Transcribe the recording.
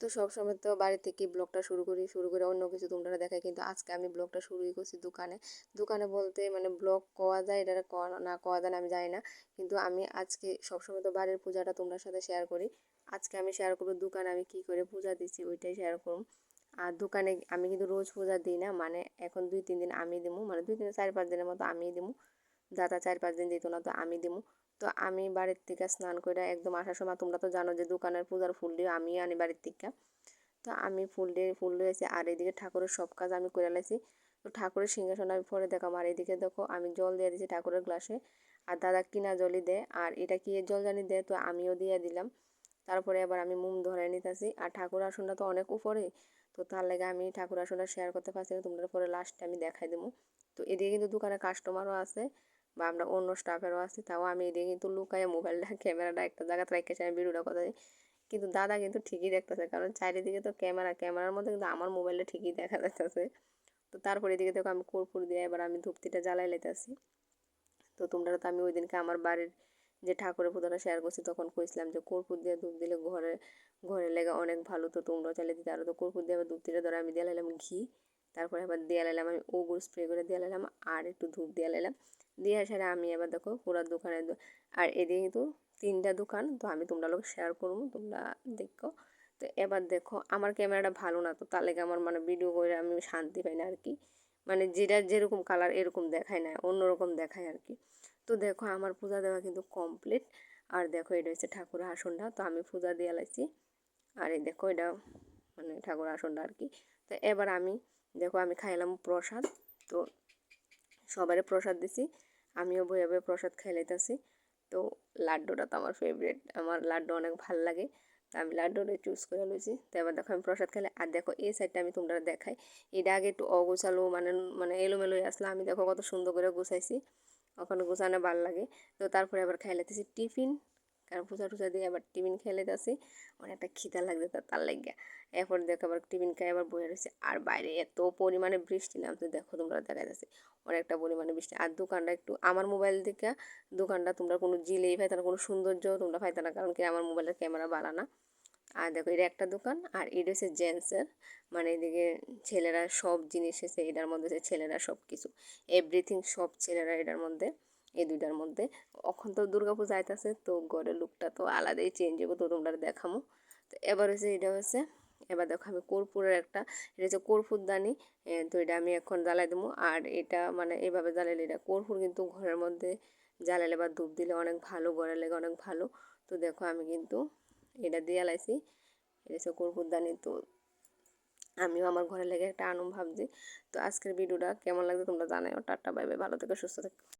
তো সবসময় তো বাড়ি থেকে ব্লগটা শুরু করি, শুরু করে অন্য কিছু তোমরা দেখাই কিন্তু আজকে আমি ব্লগটা শুরুই করছি দোকানে। দোকানে বলতে মানে ব্লগ করা যায়, এটা না করা যায় না, আমি জানি না। কিন্তু আমি আজকে সবসময় তো বাড়ির পূজাটা তোমরা সাথে শেয়ার করি। আজকে আমি শেয়ার করব দোকানে আমি কি করে পূজা দিচ্ছি ওইটাই শেয়ার করুন আর দোকানে আমি কিন্তু রোজ পূজা দিই না মানে এখন দুই, তিন দিন আমি দিমু মানে দুই, তিন, চার, পাঁচ দিনের মতো আমি দিমু। দাদা চার পাঁচ দিন দিত না, তো আমি দিমু। তো আমি বাড়ির থেকে স্নান করে একদম আসার সময়, তোমরা তো জানো যে দোকানের পূজার ফুল দিয়ে আমি আনি বাড়ির থেকে। তো আমি ফুল দিয়ে, ফুল দিয়েছি, আর এদিকে ঠাকুরের সব কাজ আমি করে লাইছি। তো ঠাকুরের সিংহাসন আমি পরে দেখাম আর এদিকে দেখো, আমি জল দিয়ে দিয়েছি ঠাকুরের গ্লাসে। আর দাদা কিনা জলই দেয়, আর এটা কি জল জানি দেয়, তো আমিও দিয়ে দিলাম। তারপরে আবার আমি মুম ধরে নিতেছি। আর ঠাকুর আসনটা তো অনেক উপরে, তো তার লেগে আমি ঠাকুর আসনটা শেয়ার করতে পারছি না, তোমরা পরে লাস্টে আমি দেখাই দেবো তো এদিকে কিন্তু দোকানে কাস্টমারও আছে। বা আমরা অন্য স্টাফেরও আছি, তাও আমি এদিকে কিন্তু লুকায় মোবাইলটা ক্যামেরাটা একটা জায়গাতে রেখেছি, আমি ভিডিওটা কথা কিন্তু দাদা কিন্তু ঠিকই দেখতেছে, কারণ চারিদিকে তো ক্যামেরা ক্যামেরার মধ্যে কিন্তু আমার মোবাইলটা ঠিকই দেখা যাচ্ছে তো তারপরে এদিকে দেখো আমি কর্পূর দিয়ে এবার আমি ধূপতিটা জ্বালাই লেতেছি তো তোমরা তো আমি ওই দিনকে আমার বাড়ির যে ঠাকুরের পুজোটা শেয়ার করছি, তখন কইছিলাম যে কর্পূর দিয়ে ধূপ দিলে ঘরে ঘরে লেগে অনেক ভালো, তো তোমরাও চাইলে দিতে আরও তো কর্পূর দিয়ে আবার ধূপতিটা ধরে আমি দিয়ে লাইলাম ঘি, তারপরে আবার দিয়ে লাইলাম আমি ওগুর স্প্রে করে দিয়ে লাইলাম, আর একটু ধূপ দিয়ে লাইলাম। দিয়ে আসারে আমি আবার দেখো পুরা দোকানে আর এদিকে কিন্তু তিনটা দোকান, তো আমি তোমরা লোক শেয়ার করব, তোমরা দেখো। তো এবার দেখো, আমার ক্যামেরাটা ভালো না, তো তার লেগে আমার মানে ভিডিও করে আমি শান্তি পাই না আর কি মানে যেটা যেরকম কালার এরকম দেখায় না, অন্যরকম দেখায় আর কি তো দেখো, আমার পূজা দেওয়া কিন্তু কমপ্লিট আর দেখো, এটা হচ্ছে ঠাকুর আসনটা, তো আমি পূজা দিয়ে লাইছি। আর এই দেখো, এটা মানে ঠাকুর আসনটা আর কি তো এবার আমি, দেখো, আমি খাইলাম প্রসাদ। তো সবারই প্রসাদ দিছি। আমিও বইয়ে ভয়ে প্রসাদ খাইলাইতেছি তো লাড্ডুটা তো আমার ফেভারিট আমার লাড্ডু অনেক ভালো লাগে। তো আমি লাড্ডুটা চুজ করে লইছি। তো এবার দেখো আমি প্রসাদ খেলে আর দেখো এই সাইডটা আমি তোমরা দেখাই। এটা আগে একটু অগোছালো মানে মানে এলোমেলো আসলে। আমি দেখো কত সুন্দর করে গুছাইছি। ওখানে গুছানো ভালো লাগে। তো তারপরে আবার খাইলাইতেছি টিফিন। কারণ পূজা টুজা দিয়ে আবার টিফিন খেলে যাচ্ছি অনেকটা খিদা লাগছে তার লাগিয়া এরপর দেখো আবার টিফিন খাই আবার বয়ে রয়েছে। আর বাইরে এত পরিমাণে বৃষ্টি নামছে দেখো তোমরা দেখা যাচ্ছে অনেকটা পরিমাণে বৃষ্টি। আর দোকানটা একটু আমার মোবাইল থেকে, দোকানটা তোমরা কোনো জিলেই পাইতে না, কোনো সৌন্দর্য তোমরা পাইতে না, কারণ কি আমার মোবাইলের ক্যামেরা বাড়া না। আর দেখো এটা একটা দোকান, আর এটা হচ্ছে জেন্টসের মানে এদিকে ছেলেরা সব জিনিস এসে এটার মধ্যে ছেলেরা সব কিছু এভরিথিং সব ছেলেরা এটার মধ্যে। এই দুইটার মধ্যে। এখন তো দুর্গাপূজা আইতাছে, তো ঘরের লুকটা তো আলাদাই চেঞ্জ হবে তো তোমরা দেখামো। তো এবার হচ্ছে এটা হচ্ছে এবার দেখো আমি কর্পূরের একটা, এটা হচ্ছে কর্পূরদানি তো এটা আমি এখন জ্বালাই দেবো আর এটা মানে এইভাবে জ্বালালে এটা কর্পূর কিন্তু ঘরের মধ্যে জ্বালালে বা ধূপ দিলে অনেক ভালো, ঘরের লেগে অনেক ভালো। তো দেখো আমি কিন্তু এটা দিয়ে লাইছি এটা হচ্ছে কর্পূরদানি তো আমিও আমার ঘরে লেগে একটা আনন্দ ভাবছি। তো আজকের ভিডিওটা কেমন লাগছে তোমরা জানাই টাটা বাইবে ভালো থেকে, সুস্থ থেকে।